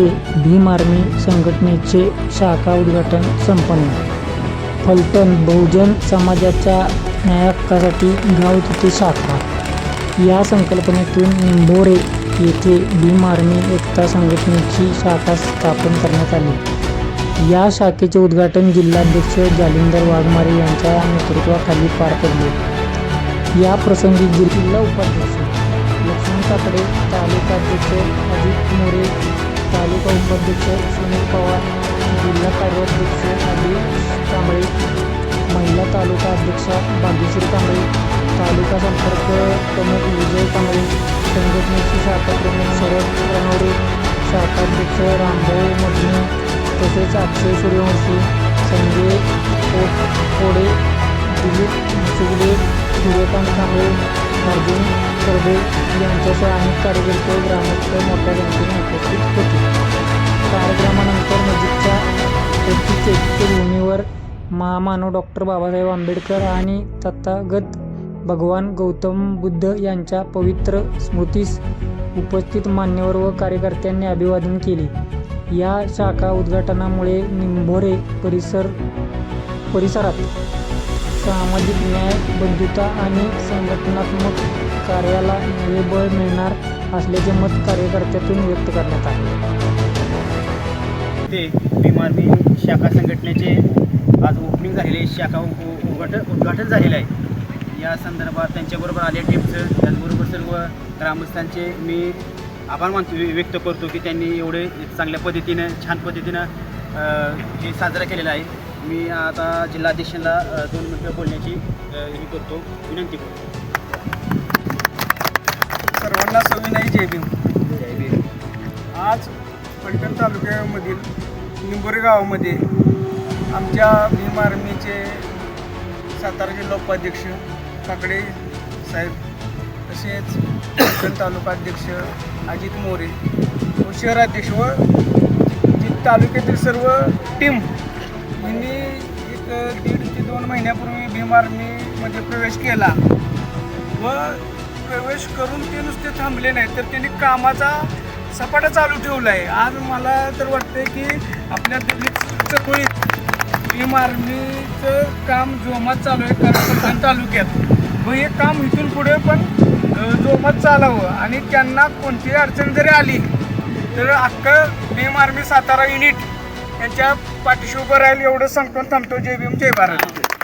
येथे भीम आर्मी संघटनेचे शाखा उद्घाटन संपन्न. फलटण बहुजन समाजाच्या न्यायहक्कासाठी गाव तिथे शाखा. या संकल्पनेतून निंभोरे येथे भीम आर्मी एकता संघटनेची शाखा स्थापन करण्यात आली. या शाखेचे उद्घाटन जिल्हाध्यक्ष जालिंदर वाघमारे यांच्या नेतृत्वाखाली पार पडले. या प्रसंगी जिल्हा उपाध्यक्ष लक्ष्मी काकडे तालुकाध्यक्ष अजित मोरे तालुका उपाध्यक्ष सुनील पवार जिल्हा कार्याध्यक्ष अभिष कांबळे महिला तालुका अध्यक्ष भाग्यश्री कांबळे तालुका संपर्क प्रमुख विजय कांबळे संघटनेचे शाखा प्रमुख शरद रणवडे शाखाध्यक्ष रामभाऊ मधने तसेच अक्षय सूर्यवंशी संजय कोडे दिलीप सुगडे सूर्यकांत कांबळे अर्जुन सरदे यांच्यासह अनेक कार्यकर्ते ग्रामस्थ तेहतीस महामानव डॉक्टर बाबासाहेब आंबेडकर आणि तथागत भगवान गौतम बुद्ध यांच्या पवित्र स्मृतीस उपस्थित मान्यवर व कार्यकर्त्यांनी अभिवादन केले. या शाखा उद्घाटनामुळे निंभोरे परिसर परिसरात सामाजिक न्याय बंधुता आणि संघटनात्मक कार्याला नवे बळ मिळणार असल्याचे मत कार्यकर्त्यातून व्यक्त करण्यात आले. ते भीम आर्मी शाखा संघटनेचे आज ओपनिंग झालेले शाखा उ- उद्घाटन उद्घाटन झालेलं आहे. या संदर्भात त्यांच्याबरोबर आले टीमचं त्याचबरोबर सर्व ग्रामस्थांचे मी आभार मानतो व्य- व्यक्त करतो की त्यांनी एवढे चांगल्या पद्धतीनं छान पद्धतीनं हे साजरा केलेला आहे. मी आता जिल्हाध्यक्षांना दोन मिनटं बोलण्याची हे करतो विनंती करतो. सर्वांना सविनयी जय भीम. आज फलटण तालुक्यामधील निंबोरे गावामध्ये आमच्या भीम आर्मीचे सातारा जिल्हा उपाध्यक्ष काकडे साहेब तसेच फलटण तालुकाध्यक्ष अजित मोरे व शहराध्यक्ष व तालुक्यातील सर्व टीम यांनी एक दीड ते दोन महिन्यापूर्वी भीम आर्मीमध्ये प्रवेश केला व प्रवेश करून ते नुसते थांबले नाही तर त्यांनी कामाचा सपाटा चालू ठेवला आहे आज मला तर वाटतंय की आपल्या दिल्लीत चकोळीत भीम आर्मीचं काम जोमात चालू आहे कारण तालुक्यात. व हे काम इथून पुढे पण जोमात चालावं आणि त्यांना कोणतीही अडचण जरी आली तर अख्खं भीम आर्मी सातारा युनिट यांच्या पाठीशी उभं राहील एवढं सांगतो थांबतो. जय भीम जय भारत.